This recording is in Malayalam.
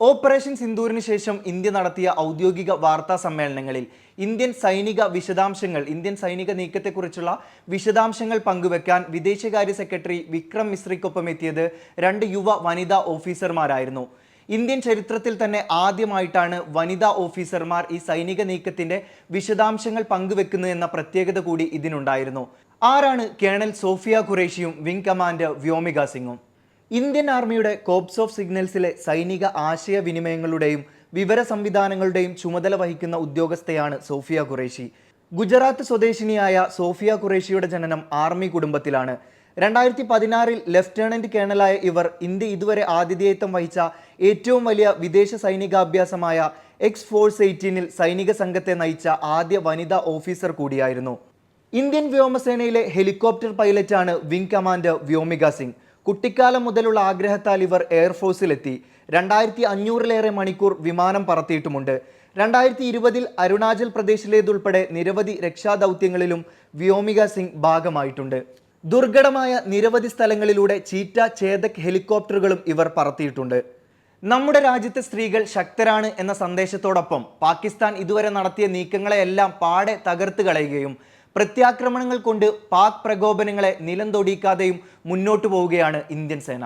ഓപ്പറേഷൻ സിന്ദൂരിന് ശേഷം ഇന്ത്യ നടത്തിയ ഔദ്യോഗിക വാർത്താ സമ്മേളനങ്ങളിൽ ഇന്ത്യൻ സൈനിക വിശദാംശങ്ങൾ ഇന്ത്യൻ സൈനിക നീക്കത്തെക്കുറിച്ചുള്ള വിശദാംശങ്ങൾ പങ്കുവെക്കാൻ വിദേശകാര്യ സെക്രട്ടറി വിക്രം മിശ്രയ്ക്കൊപ്പം എത്തിയത് രണ്ട് യുവ വനിതാ ഓഫീസർമാരായിരുന്നു. ഇന്ത്യൻ ചരിത്രത്തിൽ തന്നെ ആദ്യമായിട്ടാണ് വനിതാ ഓഫീസർമാർ ഈ സൈനിക നീക്കത്തിന്റെ വിശദാംശങ്ങൾ പങ്കുവെക്കുന്നത് എന്ന പ്രത്യേകത കൂടി ഇതിനുണ്ടായിരുന്നു. ആരാണ് കേണൽ സോഫിയ ഖുറേഷിയും വിംഗ് കമാൻഡർ വ്യോമിക സിംഗും? ഇന്ത്യൻ ആർമിയുടെ കോപ്സ് ഓഫ് സിഗ്നൽസിലെ സൈനിക ആശയവിനിമയങ്ങളുടെയും വിവര സംവിധാനങ്ങളുടെയും ചുമതല വഹിക്കുന്ന ഉദ്യോഗസ്ഥയാണ് സോഫിയ ഖുറേഷി. ഗുജറാത്ത് സ്വദേശിനിയായ സോഫിയ ഖുറേഷിയുടെ ജനനം ആർമി കുടുംബത്തിലാണ്. രണ്ടായിരത്തി പതിനാറിൽ ലഫ്റ്റനന്റ് കേണലായ ഇവർ ഇന്ത്യ ഇതുവരെ ആതിഥേയത്വം വഹിച്ച ഏറ്റവും വലിയ വിദേശ സൈനികാഭ്യാസമായ എക്സ് ഫോഴ്സ് എയ്റ്റീനിൽ സൈനിക സംഘത്തെ നയിച്ച ആദ്യ വനിതാ ഓഫീസർ കൂടിയായിരുന്നു. ഇന്ത്യൻ വ്യോമസേനയിലെ ഹെലികോപ്റ്റർ പൈലറ്റാണ് വിംഗ് കമാൻഡർ വ്യോമിക സിംഗ്. കുട്ടിക്കാലം മുതലുള്ള ആഗ്രഹത്താൽ ഇവർ എയർഫോഴ്സിലെത്തി രണ്ടായിരത്തി അഞ്ഞൂറിലേറെ മണിക്കൂർ വിമാനം പറത്തിയിട്ടുമുണ്ട്. രണ്ടായിരത്തി ഇരുപതിൽ അരുണാചൽ പ്രദേശിലേതുൾപ്പെടെ നിരവധി രക്ഷാദൗത്യങ്ങളിലും വ്യോമിക സിംഗ് ഭാഗമായിട്ടുണ്ട്. ദുർഘടമായ നിരവധി സ്ഥലങ്ങളിലൂടെ ചീറ്റ ചേതക് ഹെലികോപ്റ്ററുകളും ഇവർ പറത്തിയിട്ടുണ്ട്. നമ്മുടെ രാജ്യത്തെ സ്ത്രീകൾ ശക്തരാണ് എന്ന സന്ദേശത്തോടൊപ്പം പാകിസ്ഥാൻ ഇതുവരെ നടത്തിയ നീക്കങ്ങളെയെല്ലാം പാടെ തകർത്ത് കളയുകയും പ്രത്യാക്രമണങ്ങൾ കൊണ്ട് പാക് പ്രകോപനങ്ങളെ നിലം തൊടിക്കാതെയും മുന്നോട്ടു പോവുകയാണ് ഇന്ത്യൻ സേന.